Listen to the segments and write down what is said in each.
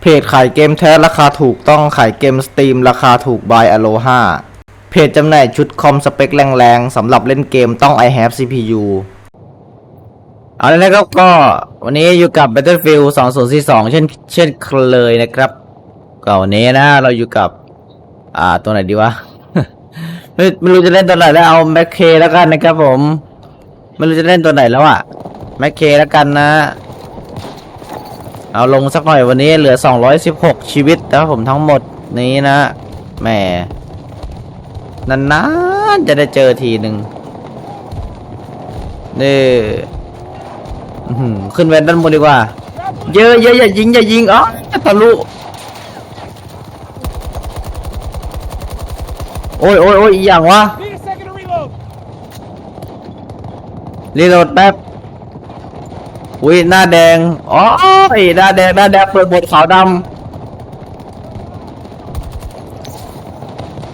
เพจขายเกมแท้ราคาถูกต้องขายเกมสตรีมราคาถูก by Aloha เพจจำหน่ายชุดคอมสเปคแรงๆสำหรับเล่นเกมต้อง i have CPU เอาลยนะครับก็วันนี้อยู่กับ Battlefield 2042 เช่นเช่นเคยนะครับก็วันนี้นะเราอยู่กับ อ่าตัวไหนดีวะ ไม่ไม่รู้จะเล่นตัวไหนแล้วเอาแม็กเคแล้วกันนะครับผม ไม่รู้จะเล่นตัวไหนแล้วอะแม็กเคแล้วกันนะ เอาลงสักหน่อยวันนี้เหลือ 216 ชีวิตนะครับผมทั้งหมดนี้นะแหมนานๆจะได้เจอทีหนึ่งนี่ขึ้นไปด้านบนดีกว่า เยอะเยอะอย่ายิงอย่ายิงอ๋อทะลุโอ้ยโอ้ยโอ้ยอีอย่างวะรีโหลดแป๊บอุ้ยหน้าแดง อ๋อ หน้าแดงหน้าแดงเปิดโหมดขาวดำ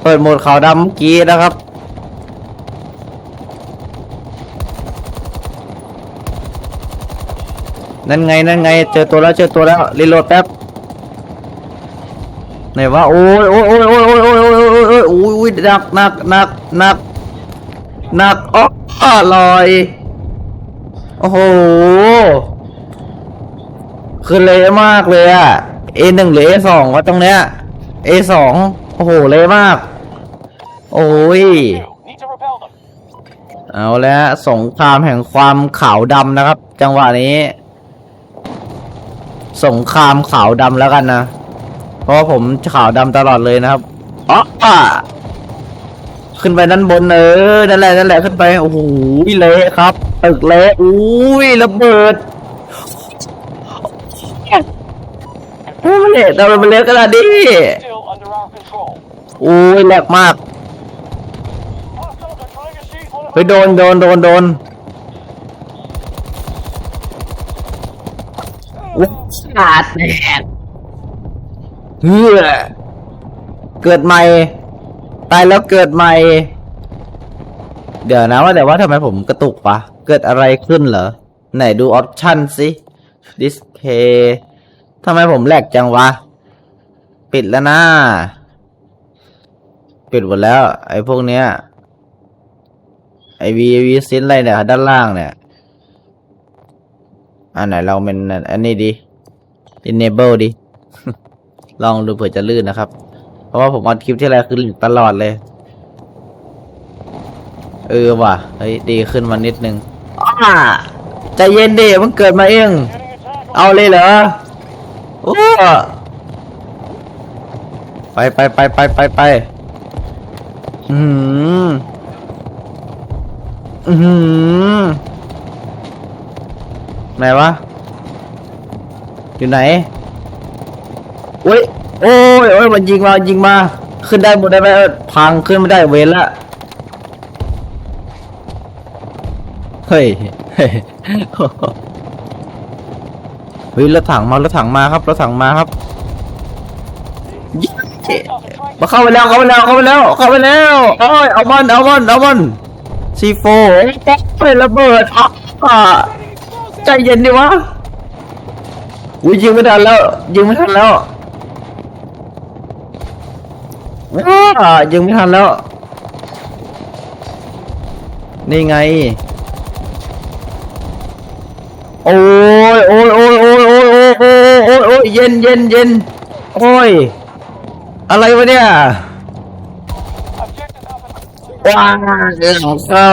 เปิดโหมดขาวดำเมื่อกี้นะครับ นั่นไงนั่นไงเจอตัวแล้วเจอตัวแล้วรีโหลดแป๊บไหนวะโอ้ยโอ้ยโอ้ยโอ้ยโอ้ยโอ้ยโอ้ยโอ้ยโอ้ยโอ้ยโอ้ยหนักหนักหนักหนักหนักอ๋ออร่อยโอ้โห คือเละมากเลยอะ A หนึ่งหรือ A สองวะตรงเนี้ย A สองโอ้โหเละมาก โอ้ย Need to repel them. เอาแล้วสงครามแห่งความขาวดำนะครับ จังหวะนี้ สงครามขาวดำแล้วกันนะ เพราะว่าผมขาวดำตลอดเลยนะครับอ๋ออะขึ้นไปด้านบนเออนั่นแหละนั่นแหละขึ้นไปโอ้โหเละครับตึกเละอุ้ยระเบิด เฮ้ยมันเละแต่มันเละขนาดนี้ Still under our control. อุ้ยแหลกมาก Hostiles are trying to seize one of เฮ้ยโดนโดนโดนโดนวัขาดแตกเฮือเกิดใหม่ ตายแล้วเกิดใหม่ เดี๋ยวนะว่าแต่ว่าทำไมผมกระตุกวะ เกิดอะไรขึ้นเหรอ ไหนดูออปชั่นสิดิสเพย์ ทำไมผมแหลกจังวะ ปิดแล้วนะ ปิดหมดแล้ว ไอ้พวกเนี้ย ไอวีวีซินอะไรเนี่ย ด้านล่างเนี่ย อันไหนเราเป็นอันนี้ดิ enable ดิลองดูเผื่อจะลื่นนะครับ เพราะว่าผมอัดคลิปที่ไรคือลื่นตลอดเลย เออว่ะ เฮ้ย ดีขึ้นมานิดนึงอ้าใจเย็นดิมันเกิดมาเอง getting attacked. เอาเลยเหรอ โอ้ไปไปไปไปไปไปอืมอืมไหนวะ อยู่ไหนโอ้ยโอ้ยโอ้ยมันยิงมายิงมา ขึ้นได้หมดได้ไหมพังขึ้นไม่ได้เวรละเฮ้ย เฮ้ยรถถังมารถถังมาครับรถถังมาครับยิง Hostiles are trying มาเข้าไปแล้วเข้าไปแล้วเข้าไปแล้วเข้าไปแล้วโอ้ยเอามันเอามันเอามันซีโฟเฮ้ยระเบิดอะใจเย็นดิวะอุ้ยยิงไม่ทันแล้วยิงไม่ทันแล้วอ่ายิงไม่ทันแล้วนี่ไง โอ้ยโอ้ยโอ้ยโอ้ยโอ้ยโอ้ยโอ้ ยเย็นเย็นเย็นโอ้ย อะไรวะเนี่ยว้าเรื่องเข้า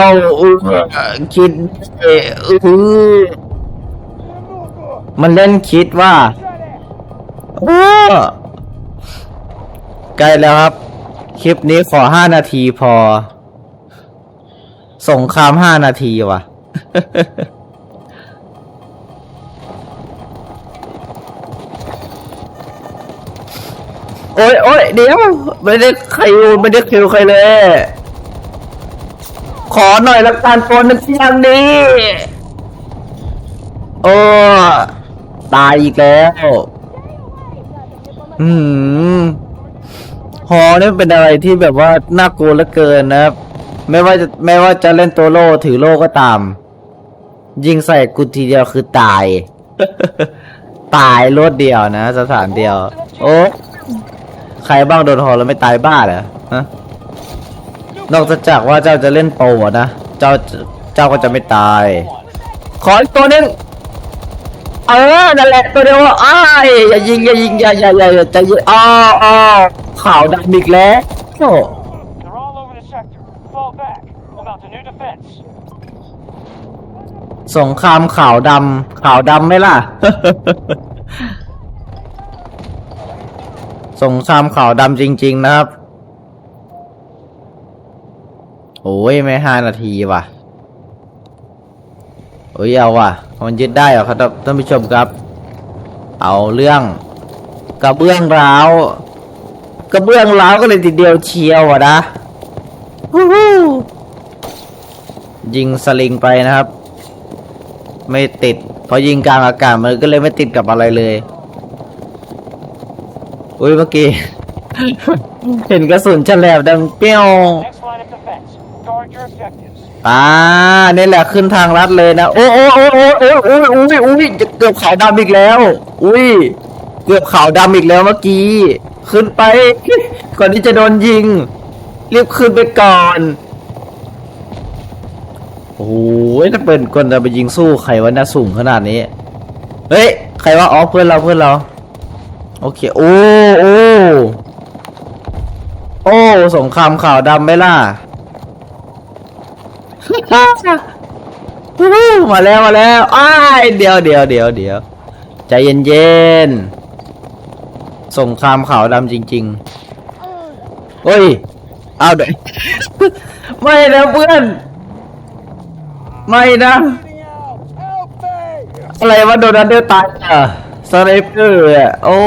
คิดเอออื้อมันเล่นคิดว่าโอ้ใกล้แล้วครับ คลิปนี้ขอห้านาทีพอ สงครามห้านาทีว่ะ โอ้ยโอ้ยเดี๋ยวไม่ได้ใครไม่ได้คิวใครเลย ขอหน่อยละกันโฟนเที่ยงนี้โอ้ตายอีกแล้วอืมฮอเนี่ยเป็นอะไรที่แบบว่าน่ากลัวเหลือเกินนะครับ ไม่ว่าจะไม่ว่าจะเล่นตัวโล่ถือโล่ก็ตาม ยิงใส่กูทีเดียวคือตาย ตายรวดเดียวนะ สถานเดียว โอ้ ใครบ้างโดนหอแล้วไม่ตายบ้าเหรอฮะนอกจากว่าเจ้าจะเล่นโปรอะนะ เจ้าเจ้าก็จะไม่ตาย ขออีกตัวหนึงเออนั่นแหละตัวเดียวอะอ้ายอย่ายิงอย่ายิงอย่าอย่าอย่าอย่าใจเย็นอ้าวอ้าวข่าวดังอีกแล้วโอ้ They're all over the sector. Fall back. We'll mount a new defense. สงครามขาวดำขาวดำไหมล่ะ สงครามขาวดำจริง ๆ นะครับ โอ้ย ไม่ห้านาทีว่ะ โอ้ย เอาว่ะ มันยึดได้เหรอครับท่านผู้ชมครับ เอาเรื่องกระเบื้องร้าวกระเบื้องร้าวก็เลยทีเดียวเชียวอะนะวู้ฮู้ยิงสลิงไปนะครับ ไม่ติดเพราะยิงกลางอากาศมันก็เลยไม่ติดกับอะไรเลย อุ้ยเมื่อกี้ เห็นกระสุนฉลบดังเปี้ยว Next line of defense. Guard your objectives. อ่านี่แหละขึ้นทางลัดเลยนะ โอ้โอ้โอ้โอ้โอ้โอ้อุ้ยอุ้ยเกือบขาวดำอีกแล้ว อุ้ยเกือบขาวดำอีกแล้วเมื่อกี้ ขึ้นไป ก่อนที่จะโดนยิงรีบขึ้นไปก่อนโอ้ยถ้าเป็นคนจะไปยิงสู้ใครวะน่าสูงขนาดนี้ เฮ้ย ใครว่าอ๋อเพื่อนเราเพื่อนเรา โอเค โอ้โอ้โอ้สงครามขาวดำไหมล่ะ มาแล้วมาแล้วอ้ายเดี๋ยวเดี๋ยวเดี๋ยวเดี๋ยวใจเย็นเย็นๆสงครามขาวดำจริงๆเฮ้ยเอาเดี๋ยวไม่นะเพื่อน ไม่นะ อะไรวะโดนัลเดอร์ตายอะ สไนเปอร์อะโอ้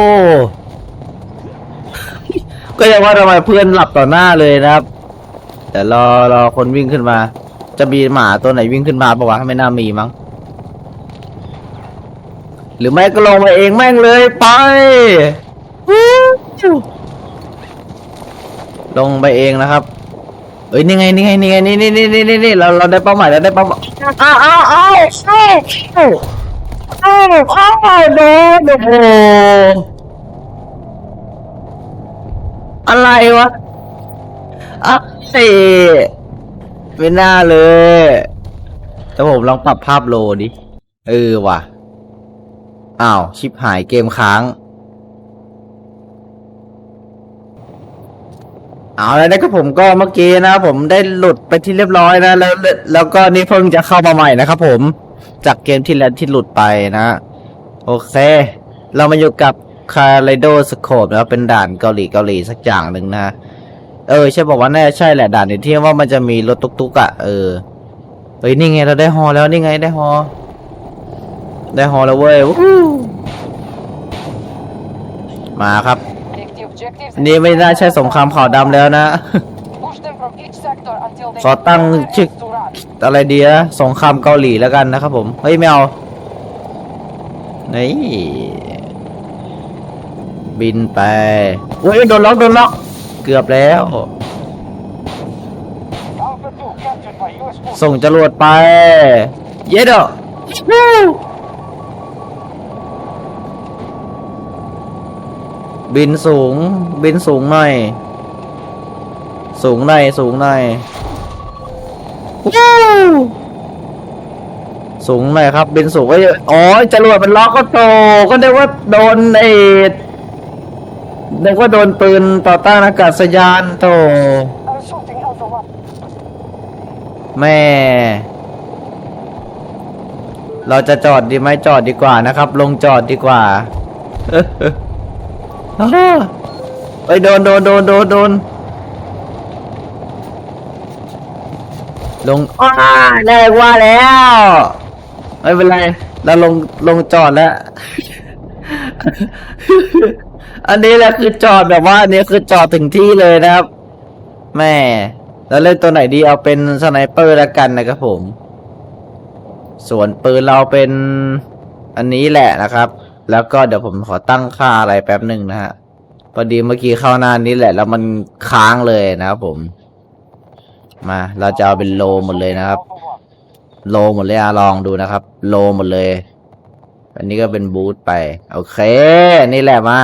ก็ยังว่าทำไมเพื่อนหลับต่อหน้าเลยนะครับ แต่รอรอคนวิ่งขึ้นมา จะมีหมาตัวไหนวิ่งขึ้นมาปะวะไม่น่ามีมั้ง หรือไม่ก็ลงมาเองแม่งเลยไปลงไปเองนะครับ เอ้ยนี่ไงนี่ไงนี่ไงนี่นี่นี่นี่นี่เราเราได้เป้าหมายเราได้เป้าหมายอ้าวอ้าวอ้าว อ้าวอ้าวอ้าวโดโอ้โหอะไรวะอะเสไม่น่าเลย แต่ผมลองปรับภาพโลดิ เออว่ะ อ้าว ชิปหายเกมค้าง เอาแล้วนะครับผมก็เมื่อกี้นะผมได้หลุดไปที่เรียบร้อยนะ แล้วแล้วแล้วก็นี่เพิ่งจะเข้ามาใหม่นะครับผม จากเกมที่แล้วที่หลุดไปนะ โอเค เรามาอยู่กับคาร์ไลโดสโคปนะครับเป็นด่านเกาหลีเกาหลีสักอย่างหนึ่งนะ เออ ใช่บอกว่าแน่ใช่แหละด่านนี้ที่ว่ามันจะมีรถตุกๆอะเออเฮ้ยนี่ไงเราได้ฮอแล้วนี่ไงได้ฮอ ได้ฮอแล้วเว้ยมาครับนนี้ไม่น่าใช่สงครามขาวดำแล้วนะขอตั้งชื่อ อะไรดีนะสงครามเกาหลีแล้วกันนะครับ ผม เฮ้ยไม่เอานี่บินไปเฮ้ยโดนล็อกโดนล็อก เกือบแล้ว Alpha 2 captured by U.S. forces. ส่งจรวดไป เย็ดอะบินสูง บินสูงหน่อย สูงหน่อยสูงหน่อยวู้ สูงหน่อยครับบินสูงก็เยอะอ๋อจรวดมันล็อกก็โตก็ได้ว่าโดนเอ็ดนึกว่าโดนปืนต่อต้านอากาศยานโตแม่ เราจะจอดดีไหมจอดดีกว่านะครับ ลงจอดดีกว่าเออเอออ้าวเอ้ยโดนโดนโดนโดนโดน ลงอ้าแรงว่าแล้ว ไม่เป็นไร เราลงลงจอดแล้ว อันนี้แหละคือจอดแบบว่าอันนี้คือจอดถึงที่เลยนะครับ แม่ แล้วเล่นตัวไหนดีเอาเป็นสไนเปอร์แล้วกันนะครับผม ส่วนปืนเราเป็นอันนี้แหละนะครับ แล้วก็เดี๋ยวผมขอตั้งค่าอะไรแป๊บหนึ่งนะฮะพอดีเมื่อกี้เข้าหน้านี้แหละ แล้วมันค้างเลยนะครับผม มา เราจะเอาเป็นโลหมดเลยนะครับ โลหมดเลยอะลองดูนะครับ โลหมดเลย อันนี้ก็เป็นบูธไป โอเค นี่แหละมา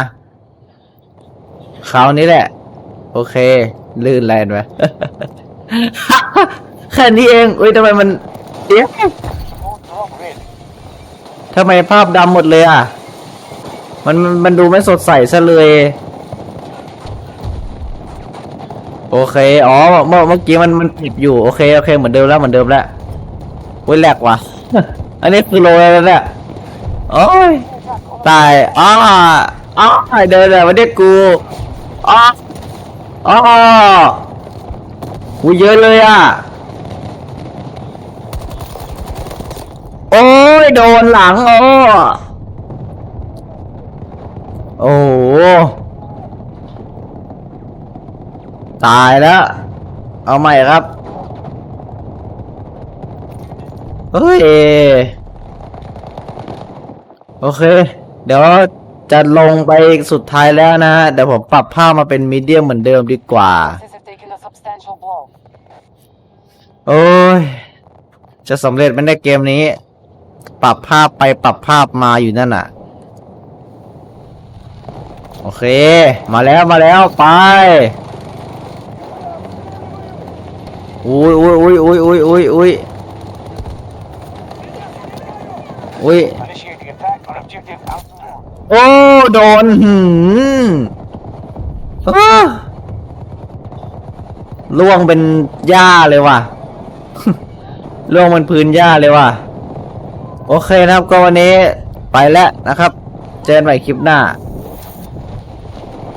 ครานี้แหละ โอเค ลื่นแรงไหมแค่นี้เองอุ้ยทำไมมันเดี๋ยวทำไมภาพดำหมดเลยอะ มันมันมันดูไม่สดใสซะเลย โอเค อ๋อ เมื่อเมื่อกี้มันมันปิดอยู่ โอเค โอเค เหมือนเดิมแล้ว เหมือนเดิมแล้วเว้ยแหลกว่ะ อันนี้คือโลแล้วเนี่ยโอ้ย ตาย อ้าอ้าเดินเลยวันนี้กู อ้าอ้ากูเยอะเลยอะ โอ้ย โดนหลังโอ้โอ้โห ตายแล้ว เอาใหม่ครับเฮ้ยโอเค เดี๋ยวจะลงไปสุดท้ายแล้วนะฮะ เดี๋ยวผมปรับภาพมาเป็นมีเดียมเหมือนเดิมดีกว่า โอ้ย จะสำเร็จไหมในเกมนี้ ปรับภาพไปปรับภาพมาอยู่นั่นน่ะ โอเค มาแล้วมาแล้วไป อุ้ยอุ้ยอุ้ยอุ้ยอุ้ยอุ้ยอุ้ยอุ้ยโอ้โดนหืมล่วงเป็นหญ้าเลยว่ะล่วงบนพื้นหญ้าเลยว่ะ โอเคนะครับก็วันนี้ไปแล้วนะครับ เจอกันใหม่คลิปหน้า